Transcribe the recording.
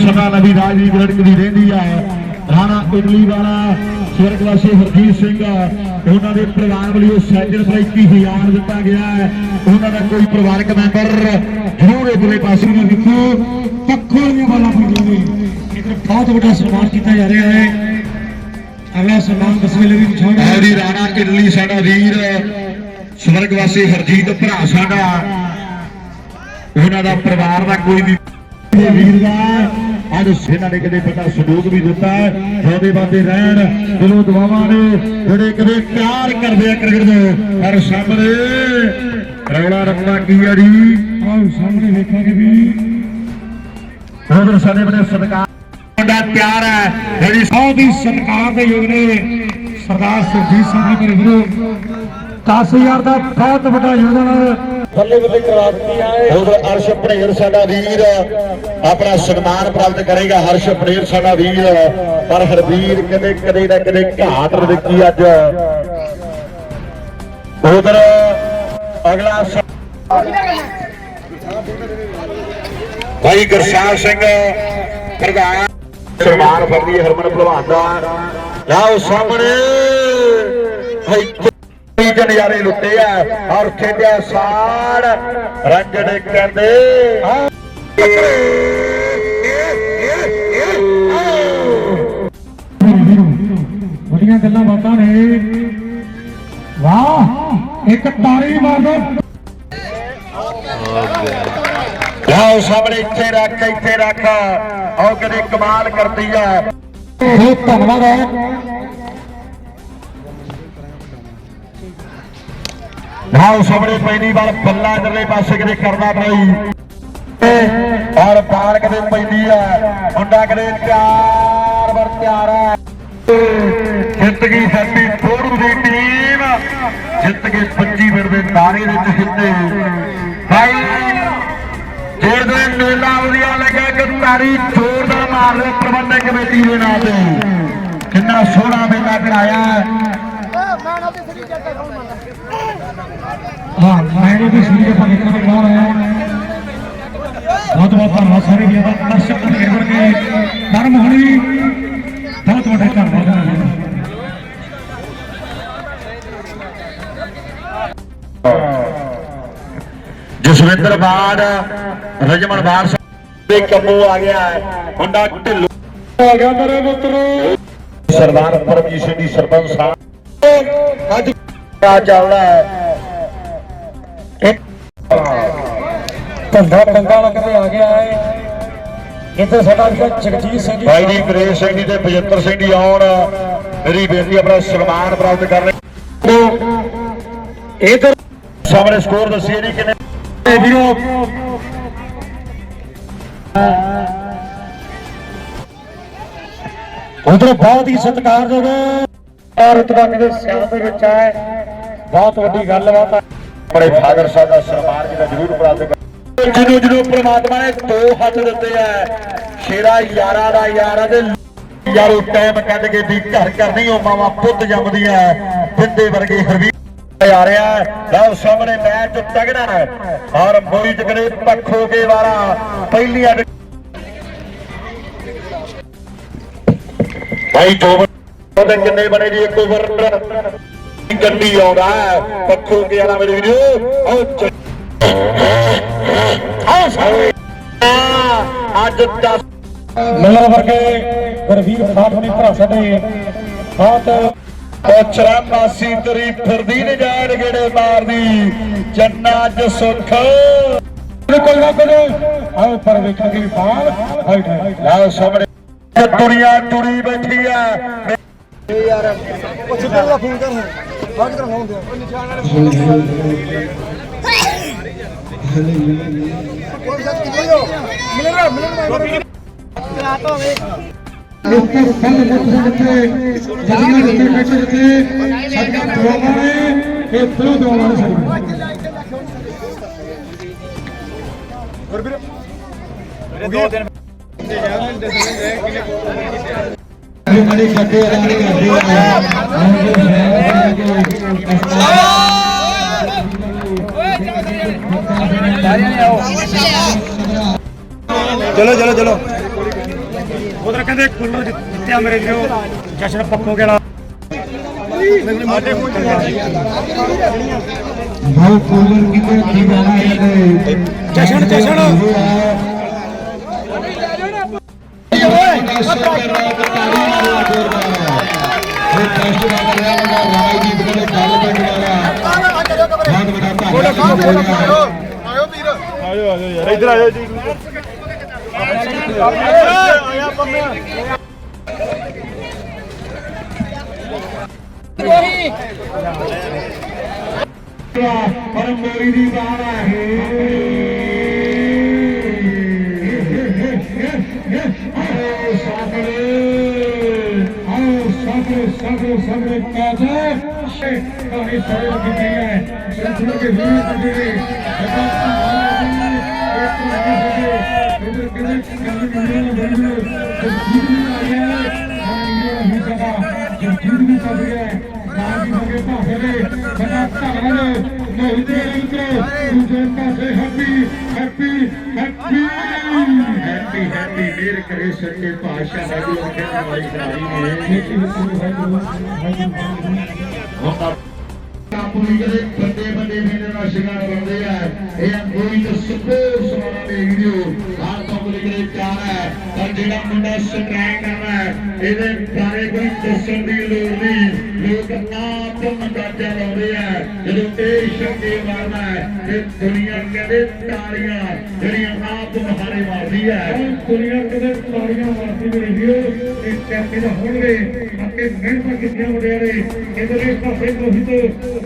ਸਦਾ ਨਵੀ ਰਾਜਵੀਰ ਲੜਕਦੀ ਰਹਿੰਦੀ ਆ। ਰਾਣਾ ਇਟਲੀ ਵਾਲਾ ਸਵਰਗਵਾਸੀ ਹਰਜੀਤ ਸਿੰਘ ਉਹਨਾਂ ਦੇ ਪਰਿਵਾਰ ਵੱਲੋਂ ਸੈਂਜਰ ਪ੍ਰਾਈਜ਼ 20000 ਦਿੱਤਾ ਗਿਆ ਹੈ। ਉਹਨਾਂ ਦਾ ਕੋਈ ਪਰਿਵਾਰਕ ਮੈਂਬਰ ਜ਼ਰੂਰ ਇਧਰਲੇ ਪਾਸੇ ਨੂੰ ਦੇਖੋ। ਪੱਖੋਂ ਦੀਆਂ ਬਾਲਾਂ ਪਈਆਂ ਨੇ। ਇਧਰ ਬਹੁਤ ਵੱਡਾ ਸਨਮਾਨ ਕੀਤਾ ਜਾ ਰਿਹਾ ਹੈ। ਅਗਲਾ ਸਨਮਾਨ ਦਸਵੇਂ ਲਈ ਪਛਾਣਿਆ ਹੈ। ਰਾਣਾ ਇਟਲੀ ਸਾਡਾ ਵੀਰ ਸਵਰਗਵਾਸੀ ਹਰਜੀਤ ਭਰਾ ਸਾਡਾ। ਉਹਨਾਂ ਦਾ ਪਰਿਵਾਰ ਦਾ ਕੋਈ ਵੀ ਵੀਰ ਦਾ ਅੱਜ ਇਹਨਾਂ ਨੇ ਕਦੇ ਪਤਾ ਸਲੂਕ ਵੀ ਦਿੱਤਾ ਜਿਉਂਦੇ ਬਾਦੇ ਰਹਿਣ, ਦਿਲੋਂ ਦੁਆਵਾਂ ਨੇ ਜਿਹੜੇ ਕਦੇ ਪਿਆਰ ਕਰਦੇ ਆ ਕ੍ਰਿਕਟ ਦੇ, ਪਰ ਸਾਹਮਣੇ ਰੌਲਾ ਰੱਪਾ ਕੀ ਆ ਜੀ? ਆਹ ਸਾਹਮਣੇ ਵੇਖਾਂਗੇ ਵੀ। ਉਧਰ ਸਾਡੇ ਬੜੇ ਸਤਿਕਾਰ ਮੁੰਡਾ ਪਿਆਰ ਹੈ, ਜਿਹੜੀ ਬਹੁਤ ਹੀ ਸਤਿਕਾਰ ਦੇ ਯੋਗ ਨੇ, ਸਰਦਾਰ ਸੁਰਜੀਤ ਸਿੰਘ ਜੀ ਮੇਰੇ ਵੀਰੋ। 10000 ਦਾ ਬਹੁਤ ਵੱਡਾ ਯੋਗਦਾਨ ਬੱਲੇ ਬੱਲੇ ਕਰਾ ਦਿੱਤੀ ਹੈ ਉਧਰ ਅਰਸ਼ ਪੜੇਰ ਸਾਡਾ ਵੀਰ ਆਪਣਾ ਸਨਮਾਨ ਪ੍ਰਾਪਤ ਕਰੇਗਾ, ਹਰਸ਼ ਪੜੇਰ ਸਾਡਾ ਵੀਰ। ਪਰ ਹਰਵੀਰ ਕਦੇ ਕਦੇ ਨਾ ਕਦੇ ਘਾਟ ਰਦਕੀ ਅੱਜ। ਉਧਰ ਅਗਲਾ ਭਾਈ ਗੁਰਸਾਹਿਬ ਸਿੰਘ, ਪ੍ਰਧਾਨ ਸਨਮਾਨ ਫਰਦੀ ਹਰਮਨ ਭਲਵਾਨ ਦਾ। ਲਾਓ ਸਾਹਮਣੇ ਭਾਈ ਦੇ ਨਜ਼ਾਰੇ ਲੁੱਟੇ ਆ ਔਰ ਖੇਡਿਆ ਸਾੜ। ਰੰਜੜੇ ਕਹਿੰਦੇ ਬੜੀਆਂ ਗੱਲਾਂ ਬਾਤਾਂ ਨੇ। ਵਾਹ ਇੱਕ ਤਾੜੀ ਮਾਰ ਦੋ। ਲਾਓ ਸਾਹਮਣੇ ਇੱਥੇ ਰੱਖ ਇੱਥੇ ਰੱਖ। ਉਹ ਕਦੇ ਕਮਾਲ ਕਰਦੀ ਆ। ਬਹੁਤ ਧੰਨਵਾਦ ਹੈ। ਲਾਓ ਸਾਹਮਣੇ ਪਹਿਲੀ ਵਾਰ ਬੱਲਾ ਇਧਰਲੇ ਪਾਸੇ ਕਦੇ ਕਰਨਾ ਪਈ ਔਰ ਬਾਲ ਕਦੇ ਪੈਂਦੀ ਆ। ਮੁੰਡਾ ਕਦੇ ਤਿਆਰ ਵਰ ਤਿਆਰ ਹੈ ਜਿੱਤ ਗਈ ਹੈਪੀ ਫੋਰੂ ਦੀ ਟੀਮ। ਜਿੱਤ ਕੇ 25 ਮਿੰਟ ਦੇ ਨਾਰੇ ਵਿੱਚ ਜਿੱਤੇ। ਭਾਈ ਜਿਹੜੇ ਮੇਲਾ ਵਧੀਆ ਲੱਗਾ ਕਿ ਤਾਰੀ ਜ਼ੋਰਦਾਰ ਮਾਰ ਰਹੇ। ਪ੍ਰਬੰਧਕ ਕਮੇਟੀ ਦੇ ਨਾਂ ਤੇ। ਕਿੰਨਾ ਸੋਹਣਾ ਮੇਲਾ ਕਰਾਇਆ ਹਾਂ ਮੈਂ ਵੀ ਸਰੀਰ ਪਰ ਦੇਖਣਾ ਕੌਣ ਹੈ ਬਹੁਤ ਬਹੁਤ ਧੰਨਵਾਦ ਸਾਰੇ ਵੀਰਾਂ ਦਾ ਦਰਸ਼ਕ ਨਿਰਵਰ ਕੇ ਧਰਮ ਹੋਣੀ ਬਹੁਤ ਵੱਡਾ ਧੰਨਵਾਦ ਹੈ ਜਸਵਿੰਦਰ ਬਾੜ ਰਜਮਨ ਬਾੜ ਦੇ ਕੰਮੂ ਆ ਗਿਆ ਹੈ। ਮੁੰਡਾ ਢਿੱਲੂ। ਆ ਗਿਆ ਮੇਰੇ ਮਿੱਤਰੋ। ਸਰਦਾਰ ਪਰਮਜੀਤ ਸਿੰਘ ਦੀ ਸਰਪੰਚ ਸਾਹਿਬ। ਅੱਜ ਆ ਚੱਲਦਾ ਹੈ। ਇੱਕ ਧੰਦਾ ਪੰਗਾ ਲੱਗਦੇ ਆ ਗਿਆ ਹੈ। ਇੱਥੇ ਸਾਡਾ ਵੀਰ ਜਗਜੀਤ ਸਿੰਘ ਜੀ ਭਾਈ ਜੀ ਗਰੇਸ਼ ਸਿੰਘ ਜੀ ਤੇ ਬਜਿੱਤਰ ਸਿੰਘ ਜੀ ਆਉਣ। ਮੇਰੀ ਬੇਨਤੀ ਆਪਣਾ ਸਨਮਾਨ ਪ੍ਰਾਪਤ ਕਰ ਰਹੇ ਇਧਰ ਸਾਹਮਣੇ ਸਕੋਰ ਦੱਸੀਏ ਜੀ ਕਿੰਨੇ ਵੀਰੋ। ਉਧਰ ਬਹੁਤ ਹੀ ਸਤਿਕਾਰਯੋਗ ਔਰਤ ਦਾ ਕਿਤੇ ਸਿਆਣ ਦੇ ਵਿੱਚ ਹੈ। ਬਹੁਤ ਵੱਡੀ ਗੱਲਬਾਤ ਹੈ ਬੜੇ ਫਾਦਰ ਸਾਹਿਬ ਦਾ ਸਨਮਾਨ ਜਿਹੜਾ ਜ਼ਰੂਰ ਪ੍ਰਾਪਤ ਜਿਹਨੂੰ ਜਿਹਨੂੰ ਪ੍ਰਮਾਤਮਾ ਨੇ ਦੋ ਹੱਥ ਦਿੱਤੇ ਆ। ਸ਼ੇਰਾ ਯਾਰਾਂ ਦਾ ਯਾਰਾਂ ਦੇ ਯਾਰੋ ਟਾਈਮ ਕੱਢ ਕੇ ਵੀ ਘਰ ਘਰ ਉਹ ਮਾਵਾ ਪੁੱਤ ਜੰਮਦੀਆਂ ਬਿੰਦੇ ਵਰਗੇ ਹਰਵੀਰ ਆ ਰਿਹਾ ਲਓ ਸਾਹਮਣੇ ਮੈਚ ਤਗੜਾ ਔਰ ਮੋਈ ਜਗੜੇ ਪੱਖੋ ਕੇ ਵਾਲਾ ਪਹਿਲੀ ਅੱਡ ਭਾਈ ਜੋ ਉਹਦੇ ਕਿੰਨੇ ਬਣੇ ਜੀ ਇੱਕ ਓਵਰ ਗੱਡੀ ਆਉਂਦਾ ਪੱਖੋ ਕੇ ਵਾਲਾ ਮੇਰੇ ਵੀਰੋ। ਆਓ ਆਓ ਸਾਰੇ ਅੱਜ 10 ਮਿਲਰ ਵਰਗੇ ਗੁਰਵੀਰ ਸਾਥ ਹੋਣੀ ਭਰਾ ਸਾਡੇ। ਬਹੁਤ ਕੋਚਰਾ ਮਾਸੀ ਤੇਰੀ ਫਿਰਦੀ ਨੇ ਜਾਣ ਗੇੜੇ ਮਾਰਦੀ। ਜੰਨਾ ਅੱਜ ਸੁੱਖ। ਕੋਈ ਨਾ ਕੋਈ ਆਓ ਪਰ ਵੇਖਾਂਗੇ ਵੀ ਬਾਲ ਹਾਈਟ ਲਾਓ ਸਾਹਮਣੇ। ਦੁਨੀਆ ਟੁਰੀ ਬੈਠੀ ਆ। ਫਲ ਮੁੱਖ ਸਾਡੀਆਂ ਦੁਆਵਾਂ ਨੇ ਇਹ ਦਿਲੋਂ ਦੁਆਵਾਂ ਨੇ ਸਾਡੀਆਂ। ਇਹ ਮੜੀ ਖੱਡੇ ਰਾਣੀ ਕਰਦੇ ਆ ਚਲੋ ਚਲੋ ਚਲੋ। ਉਧਰ ਕਹਿੰਦੇ ਕੁੱਲੂ ਜਿੱਤਿਆ ਮੇਰੇ ਵੀਰੋ ਜਸ਼ਨ ਸਾਡੇ ਕੋਲ ਬਹੁਤ ਕੋਲਰ ਕਿਤੇ ਕੀ ਬਾਣਾ ਹੈ ਜਸ਼ਨ, ਜਸ਼ਨ। ਇਹ ਟੈਸਟ ਦਾ ਕਰਿਆ ਹੋਇਆ ਰਾਜਦੀਪ ਦੇ ਗੱਲ ਪਿੰਡ ਵਾਲਾ ਬਹੁਤ ਵੱਡਾ ਧੰਨਵਾਦ। ਆਇਓ ਆਇਓ ਯਾਰ ਇੱਧਰ ਆਇਓ ਜੀ। ਆਇਆ ਪੰਮੇ। ਪਰ ਮੋਰੀ ਦੀ ਬਾਣ ਹੈ ਆਓ ਸਾਗਰੇ ਸਾਗਰੇ ਸਾਗਰੇ ਕਾਜੇ ਕਹਾਣੀ ਸਾਰੇ ਕਿਤੇ ਹੈ? ਸੰਤੁਲਨ ਕੇ ਵੀਰ ਕਰਦੇ ਨੇ। ਸਦਾ ਸਮਾਨ ਇੱਕ ਨਹੀਂ ਇਧਰ ਕਿਤੇ ਕੰਮ ਨਹੀਂ ਬੰਦੇ ਜੀਤ ਵੀ ਆ ਗਿਆ ਹੈ ਨਹੀਂ ਸਦਾ ਜੀਤ ਵੀ ਕਰ ਰਿਹਾ ਹੈ। ਨਾਲ ਦੀ ਮੰਗੇ ਭਾਵੇਂ ਦੇ ਸਦਾ ਧੰਨਵਾਦ ਨਹੀਂ ਤੇ ਮਿੱਤਰੋ ਦੂਜੇ ਪਾਸੇ ਹੈਪੀ ਹੈਪੀ ਹੈਪੀ ਕਰੇ, ਸੱਚੇ ਪਾਤਸ਼ਾਹ ਦਾ ਵੀ ਉਹਦੇ ਨਾਲ ਜਾਰੀ ਨੇ। ਆਪਣੀ ਜਿਹੜੇ ਵੱਡੇ ਵੱਡੇ ਵੀਰਾਂ ਦਾ ਸ਼ਿਕਾਰ ਬਣਦੇ ਆ। ਇਹ ਕੋਈ ਤਾਂ ਸਪੋਰਟ ਸਮਾਣਾ ਦੇ ਵੀਡੀਓ ਆਹ ਕੰਪਨੀ ਦੇ ਚਾਰ ਹੈ। ਪਰ ਜਿਹੜਾ ਮੁੰਡਾ ਸਟ੍ਰੈਂਗ ਕਰਨਾ ਹੈ, ਇਹਦੇ ਬਾਰੇ ਕੋਈ ਦੱਸਣ ਦੀ ਲੋੜ ਆਪ ਅੰਦਾਜ਼ਾ ਲਾਉਂਦੇ ਆ ਜਦੋਂ ਇਹ ਸ਼ਬਦੇ ਮਾਰਦਾ ਹੈ ਤੇ ਦੁਨੀਆ ਕਹਿੰਦੇ ਤਾੜੀਆਂ ਜਿਹੜੀਆਂ ਆਪ ਮਹਾਰੇ ਮਾਰਦੀ ਹੈ ਦੁਨੀਆ ਕਦੇ ਤਾੜੀਆਂ ਮਾਰਦੀ ਮੇਰੀ ਵੀਰੋ ਇਹ ਕੈਪਟਨ ਹੋਣਗੇ ਅੱਗੇ ਮਿਹਨਤ ਕਿੱਥੇ ਵਡਿਆਰੇ ਇਹਦੇ ਲਈ ਪਾਸੇ ਤੋਂ ਹੀ ਤੋਂ